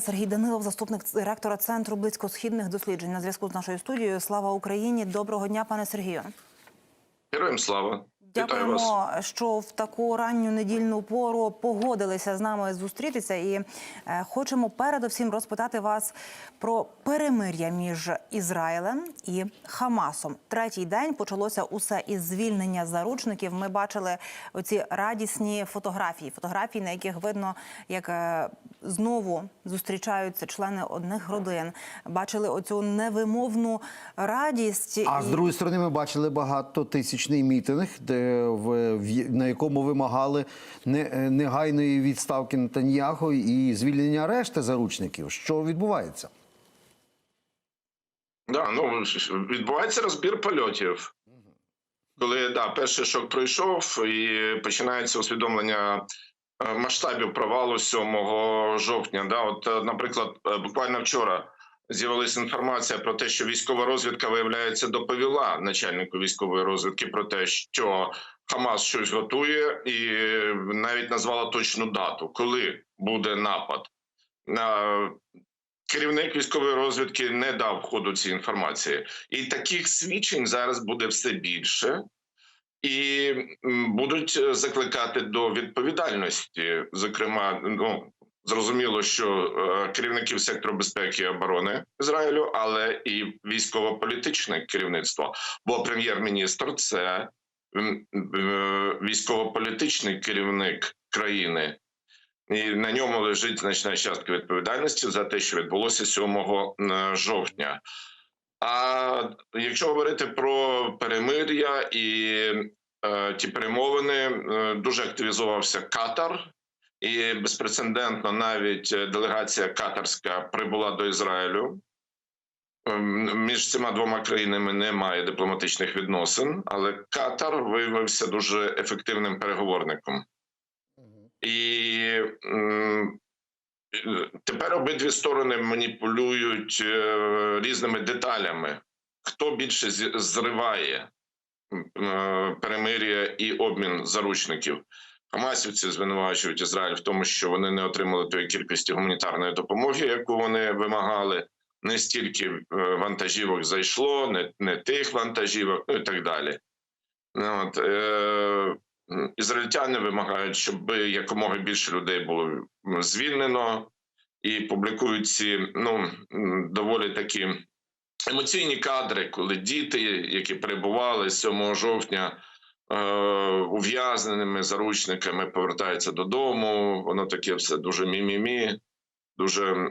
Сергій Данилов, заступник директора центру близькосхідних досліджень, на зв'язку з нашою студією. Слава Україні! Доброго дня, пане Сергію. Героям слава. Вітаю вас. Дякуємо, що в таку ранню недільну пору погодилися з нами зустрітися, і е, хочемо передусім розпитати вас про перемир'я між Ізраїлем і Хамасом. Третій день почалося усе із звільнення заручників. Ми бачили оці радісні фотографії, фотографії, на яких видно, як е, знову зустрічаються члени одних родин. Бачили оцю невимовну радість. А з другої сторони, ми бачили багатотисячний мітинг, де на якому вимагали е, негайної відставки Нетаньяху і звільнення решти заручників. Що відбувається? Да, ну відбувається розбір польотів. Коли да, перший шок пройшов, і починається усвідомлення е, масштабів провалу 7 жовтня. Да, от, е, наприклад, буквально вчора з'явилася інформація про те, що військова розвідка виявляється доповіла начальнику військової розвідки про те, що Хамас щось готує, і навіть назвала точну дату, коли буде напад. Керівник військової розвідки не дав ходу цій інформації, і таких свідчень зараз буде все більше, і будуть е, закликати до відповідальності. Зокрема, ну зрозуміло, що е, керівників сектору безпеки і оборони Ізраїлю, але і військово-політичне керівництво. Бо прем'єр-міністр це е, військово-політичний керівник країни. І на ньому лежить значна частка відповідальності за те, що відбулося 7 е, жовтня. А якщо говорити про перемир'я і е, ті перемовини, е, дуже активізувався Катар, і безпрецедентно навіть е, делегація катарська прибула до Ізраїлю. Ем, Між цими двома країнами немає дипломатичних відносин, але Катар виявився дуже ефективним переговорником. І тепер обидві сторони маніпулюють е, різними деталями. Хто більше зриває е, перемир'я і обмін заручників? Хамасівці звинувачують Ізраїль в тому, що вони не отримали тої кількості гуманітарної допомоги, яку вони вимагали. Не стільки е, вантажівок зайшло, не, не тих вантажівок, ну і так далі. Ну, От, е, ізраїльтяни вимагають, щоб якомога більше людей було звільнено, і публікують ці ну доволі такі емоційні кадри, коли діти, які перебували 7 жовтня ув'язненими заручниками, повертаються додому. Воно таке все дуже мі-мі-мі. Дуже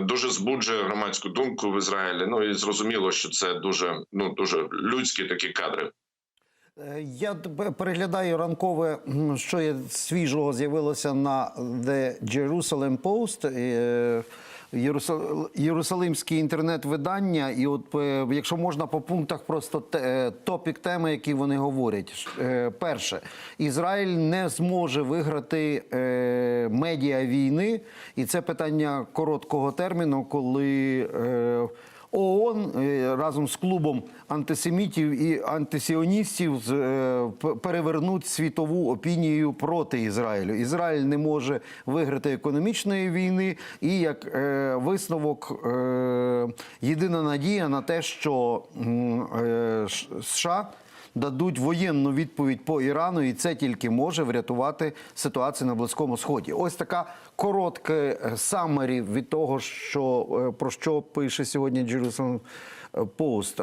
дуже збуджує громадську думку в Ізраїлі. Ну і зрозуміло, що це дуже ну дуже людські такі кадри. Е, Я переглядаю ранкове, що є свіжого з'явилося на The Jerusalem Post. Е, інтернет-видання, і от е, якщо можна по пунктах, просто е, топік теми, які вони говорять. Е, Перше, Ізраїль не зможе виграти медіа війни, і це питання короткого терміну, коли ООН е, разом з клубом антисемітів і антисіоністів е, перевернуть світову опінію проти Ізраїлю. Ізраїль не може виграти економічної війни, і як е, висновок, єдина надія на те, що США. Дадуть воєнну відповідь по Ірану, і це тільки може врятувати ситуацію на Близькому Сході. Ось така коротке самері від того, що е, про що пише сьогодні Jerusalem Post.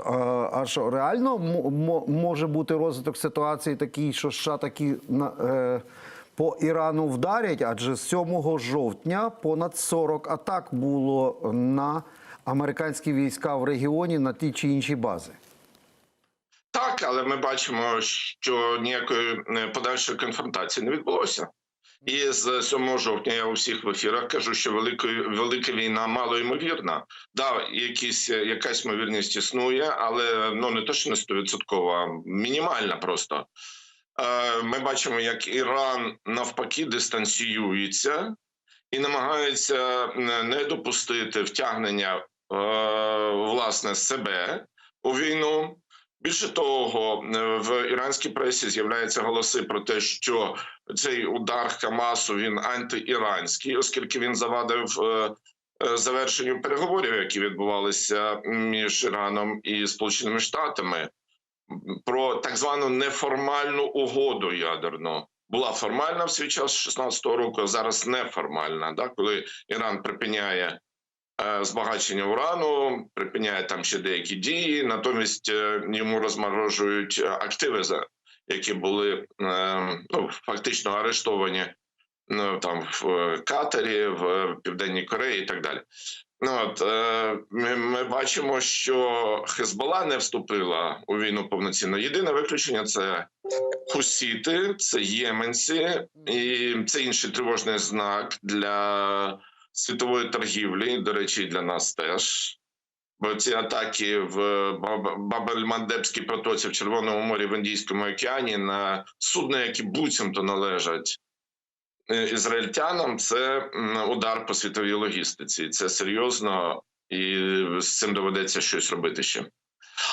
А- що реально мо- мо- може бути розвиток ситуації такий, що США такі на. е, По Ірану вдарять, адже з 7 жовтня понад 40 атак було на американські війська в регіоні на ті чи інші бази. Так, але ми бачимо, що ніякої е, подальшої конфронтації не відбулося. І з 7 жовтня я у всіх в ефірах кажу, що великої велика війна мало ймовірна. Да, якісь е, якась ймовірність існує, але ну не то, що не стовідсоткова, мінімальна просто. Е, Ми бачимо, як Іран навпаки дистанціюється і намагається не допустити втягнення власне себе у війну. Більше того, е, в іранській пресі з'являються голоси про те, що цей удар Хамасу він антиіранський, оскільки він завадив е, е, завершенню переговорів, які відбувалися між Іраном і Сполученими Штатами, про так звану неформальну угоду ядерну. Була формальна в свій час з 16-го року, а зараз неформальна. Да, коли Іран припиняє збагачення урану, припиняє там ще деякі дії, натомість е, йому розморожують е, активи, які були е, ну, фактично арештовані ну, там в е, Катарі, в е, Південній Кореї і так далі. Ну, от, е, ми, ми бачимо, що Хезбола не вступила у війну повноцінно. Єдине виключення це хусіти, це єменці, і це інший тривожний знак для світової торгівлі. До речі, для нас теж. Бо ці атаки в Бабель-Мандебській протоці в Червоному морі в Індійському океані на судна, які буцімто належать е, ізраїльтянам, це удар по світовій логістиці. Це серйозно, і з цим доведеться щось робити ще.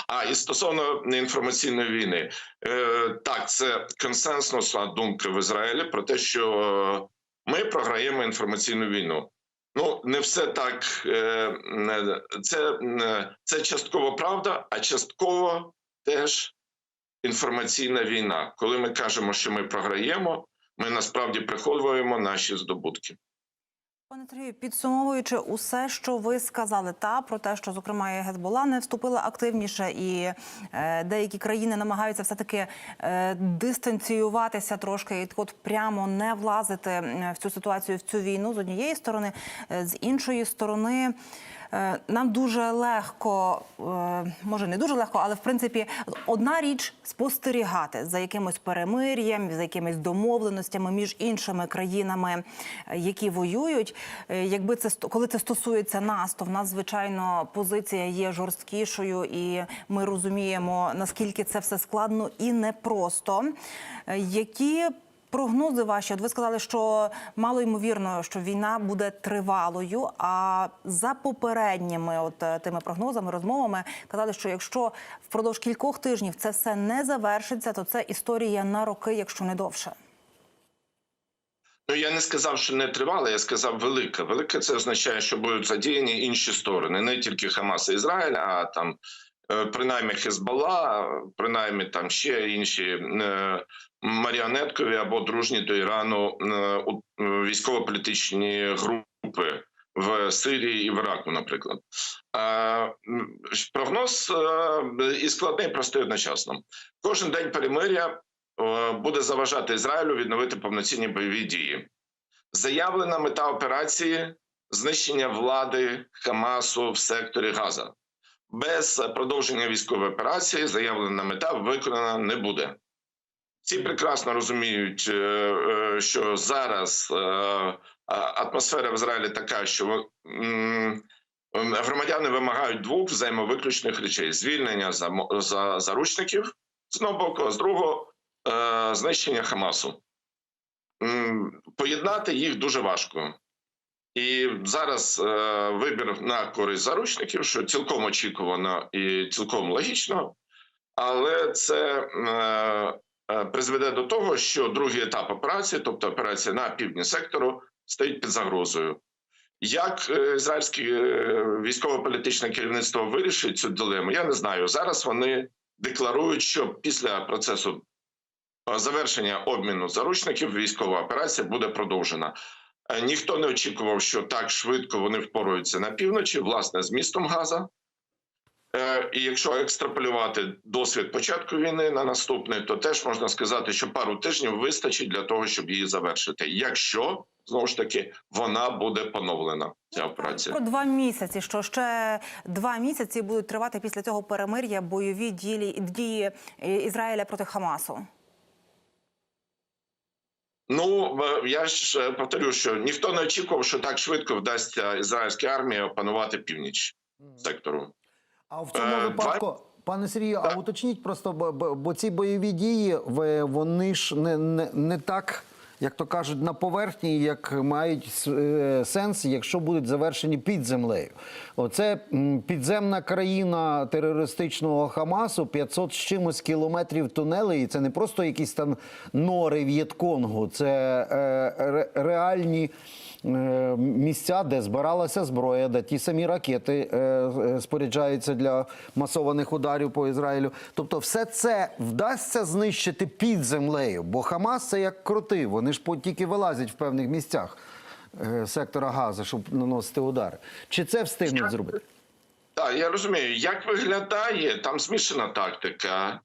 А і стосовно інформаційної війни, е, так це консенсусна думка в Ізраїлі про те, що ми програємо інформаційну війну. Ну, не все так. е, не- Це, не- це частково правда, а частково теж інформаційна війна. Коли ми кажемо, що ми програємо, ми насправді приховуємо наші здобутки. Пане Сергію, підсумовуючи усе, що ви сказали, та про те, що зокрема і Гезбола не вступила активніше, і е, деякі країни намагаються все таки е, дистанціюватися трошки, і от прямо не влазити е, в цю ситуацію, в цю війну з однієї сторони, Е, з іншої сторони. Е, Нам дуже легко, е, може не дуже легко, але в принципі одна річ спостерігати за якимось перемир'ям, за якимись домовленостями між іншими країнами, е, які воюють. Якби це коли це стосується нас, то в нас звичайно позиція є жорсткішою, і ми розуміємо наскільки це все складно і непросто. Які Прогнози ваші, от ви сказали, що мало ймовірно, що війна буде тривалою. А за попередніми, от е, тими прогнозами, розмовами казали, що якщо впродовж кількох тижнів це все не завершиться, то це історія на роки, якщо не довше. Ну я не сказав, що не тривала, я сказав велика. Велика це означає, що будуть задіяні інші сторони, не тільки Хамас і Ізраїль, а там е, принаймні Хезбола, принаймні там ще інші е, маріонеткові або дружні до Ірану е, е, військово-політичні групи. В Сирії і в Іраку, наприклад, Е, прогноз і складний, і простий одночасно. Кожен день перемиря буде заважати Ізраїлю відновити повноцінні бойові дії. Заявлена мета операції знищення влади Хамасу в секторі Газа. Без продовження військової операції заявлена мета виконана не буде. Всі прекрасно розуміють, е, е, що зараз е, атмосфера в Ізраїлі така, що громадяни вимагають двох взаємовиключних речей: звільнення за заручників з одного боку, а з другого знищення Хамасу. Поєднати їх дуже важко. І зараз вибір на користь заручників, що цілком очікувано і цілком логічно, але це призведе до того, що другий етап операції, тобто операція на півдні сектору, стоїть під загрозою. Як е, ізраїльське е, військово-політичне керівництво вирішить цю дилему, я не знаю. Зараз вони декларують, що після процесу е, завершення обміну заручників військова операція буде продовжена. Ніхто не очікував, що так швидко вони впораються на півночі, власне, з містом Газа. Е, І якщо екстраполювати досвід початку війни на наступний, то теж можна сказати, що пару тижнів вистачить для того, щоб її завершити. Якщо знову ж таки вона буде поновлена, ця операція. Про два місяці, що ще два місяці будуть тривати після цього перемир'я бойові дії, дії е, Ізраїля проти Хамасу. Ну е, я ж повторю, що ніхто не очікував, що так швидко вдасться ізраїльській армії опанувати північ сектору. А в цьому Е, випадку, пане Сергію, а уточніть просто, бо, бо, бо ці бойові дії, вони ж не, не, не так як то кажуть, на поверхні, як мають е, сенс, якщо будуть завершені під землею. Оце підземна країна терористичного Хамасу, 500 з чимось кілометрів тунелей. І це не просто якісь там нори В'єтконгу, це е, ре- реальні. Е, Місця, де збиралася зброя, де ті самі ракети е, е, споряджаються для масованих ударів по Ізраїлю. Тобто, все це вдасться знищити під землею, бо Хамас це як кроти. Вони ж тільки вилазять в певних місцях сектора Гази, щоб наносити удари. Чи це встигнуть зробити? Так, я розумію, як виглядає, там змішана тактика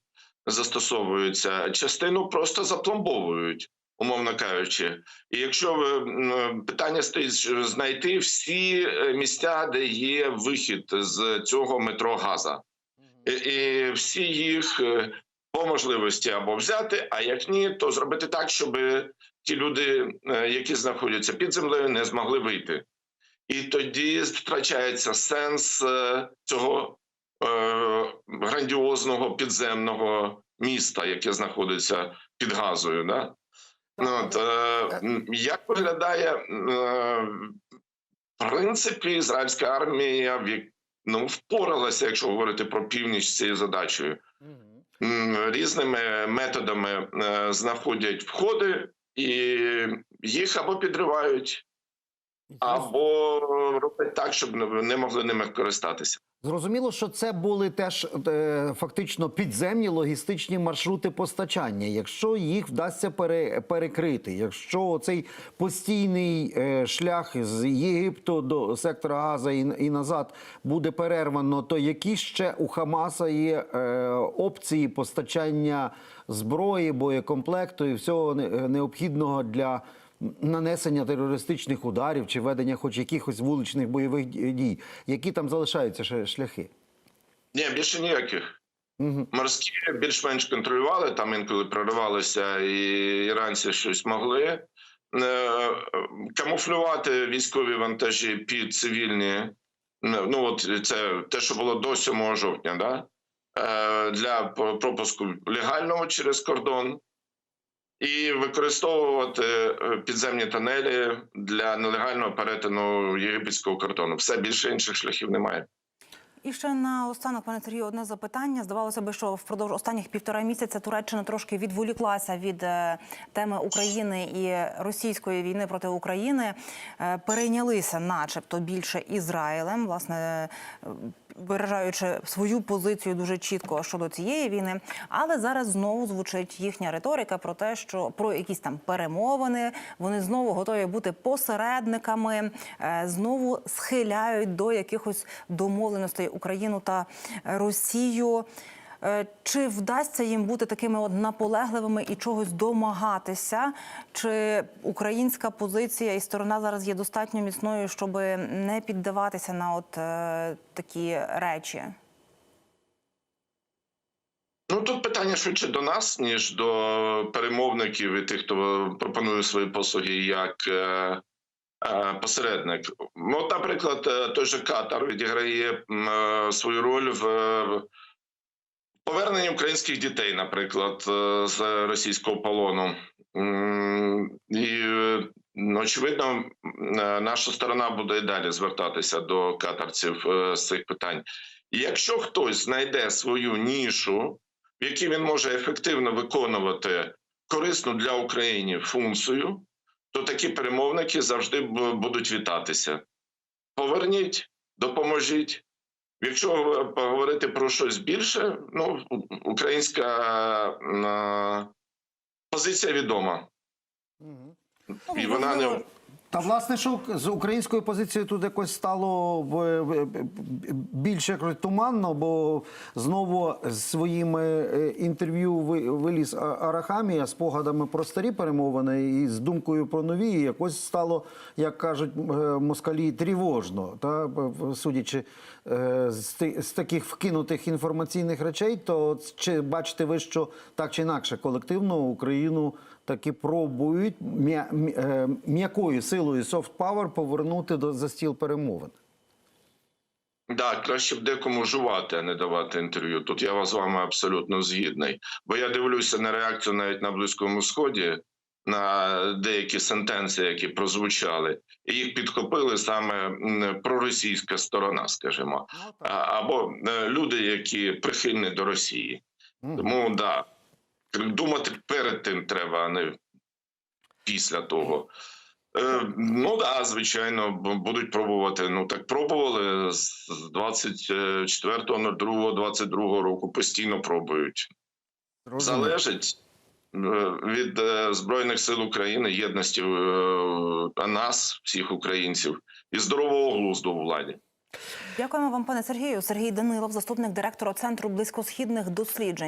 застосовується. Частину просто запломбовують, умовно кажучи. І якщо ви питання стоїть знайти всі е, місця, де є вихід з цього метро Газа, і, і всі їх е, по можливості або взяти, а як ні, то зробити так, щоб ті люди, е, які знаходяться під землею, не змогли вийти. І тоді втрачається сенс цього е, грандіозного підземного міста, яке знаходиться під газою. Да? Ну, от, е, як виглядає е, в принципі ізраїльська армія в ну, впоралася, якщо говорити про північ цією задачею. Різними методами е, знаходять входи і їх або підривають, або роблять так, щоб не могли ними користатися. Зрозуміло, що це були теж е, фактично підземні логістичні маршрути постачання. Якщо їх вдасться пере, перекрити, якщо цей постійний е, шлях з Єгипту до сектора Газа і, і назад буде перервано, то які ще у Хамаса є е, опції постачання зброї, боєкомплекту і всього необхідного для нанесення терористичних ударів чи ведення хоч якихось вуличних бойових дій, які там залишаються ще шляхи. Ні, більше ніяких. Угу. Морські більш-менш контролювали, там інколи проривалися, і іранці щось могли. Е, Камуфлювати військові вантажі під цивільні. е, Ну, от це те, що було до 7 жовтня, да? Е, для пропуску легального через кордон. І використовувати е, підземні тунелі для нелегального перетину єгипетського кордону. Все більше інших шляхів немає. І ще на останок, пане Сергію, одне запитання. Здавалося би, що впродовж останніх півтора місяця Туреччина трошки відволіклася від е, теми України і російської війни проти України. Е, перейнялися, начебто, більше Ізраїлем, власне. Виражаючи свою позицію дуже чітко щодо цієї війни, але зараз знову звучить їхня риторика про те, що про якісь там перемовини вони знову готові бути посередниками, е, знову схиляють до якихось домовленостей Україну та Росію. Е, Чи вдасться їм бути такими от наполегливими і чогось домагатися? Чи українська позиція і сторона зараз є достатньо міцною, щоб не піддаватися на от е, такі речі? Ну тут питання швидше до нас, ніж до перемовників і тих, хто пропонує свої послуги як е, е, посередник. От, наприклад, е, той же Катар відіграє е, свою роль в поверненні українських дітей, наприклад, е, з російського полону. І е, очевидно, е, наша сторона буде і далі звертатися до катарців з цих питань. Якщо хтось знайде свою нішу, в якій він може ефективно виконувати корисну для України функцію, то такі перемовники завжди будуть вітатися. Поверніть, допоможіть. Якщо поговорити про щось більше, ну українська е, позиція відома, і вона не Та власне, що з українською позицією тут якось стало в- в- більш туманно, бо знову з своїми е, інтерв'ю ви- виліз Арахамія спогадами про старі перемовини і з думкою про нові. Якось стало, як кажуть е, москалі, тривожно. Та судячи е, з, таких вкинутих інформаційних речей, то чи бачите ви, що так чи інакше колективно Україну таки пробують м'я- м'я- м'якою силою soft power повернути до за стіл перемовин. Да, краще б декому жувати, а не давати інтерв'ю. Тут я з вами абсолютно згідний. Бо я дивлюся на реакцію навіть на Близькому Сході на деякі сентенції, які прозвучали, і їх підхопили саме проросійська сторона, скажімо, або е, люди, які прихильні до Росії. Тому да, думати перед тим треба, а не після того. Е, ну да, звичайно, будуть пробувати. Ну так пробували з 24.02.22 року. Постійно пробують. Зрозуміло. Залежить е, від е, збройних сил України, єдності нас, всіх українців, і здорового глузду у владі. Дякуємо вам, пане Сергію. Сергій Данилов, заступник директора центру близькосхідних досліджень.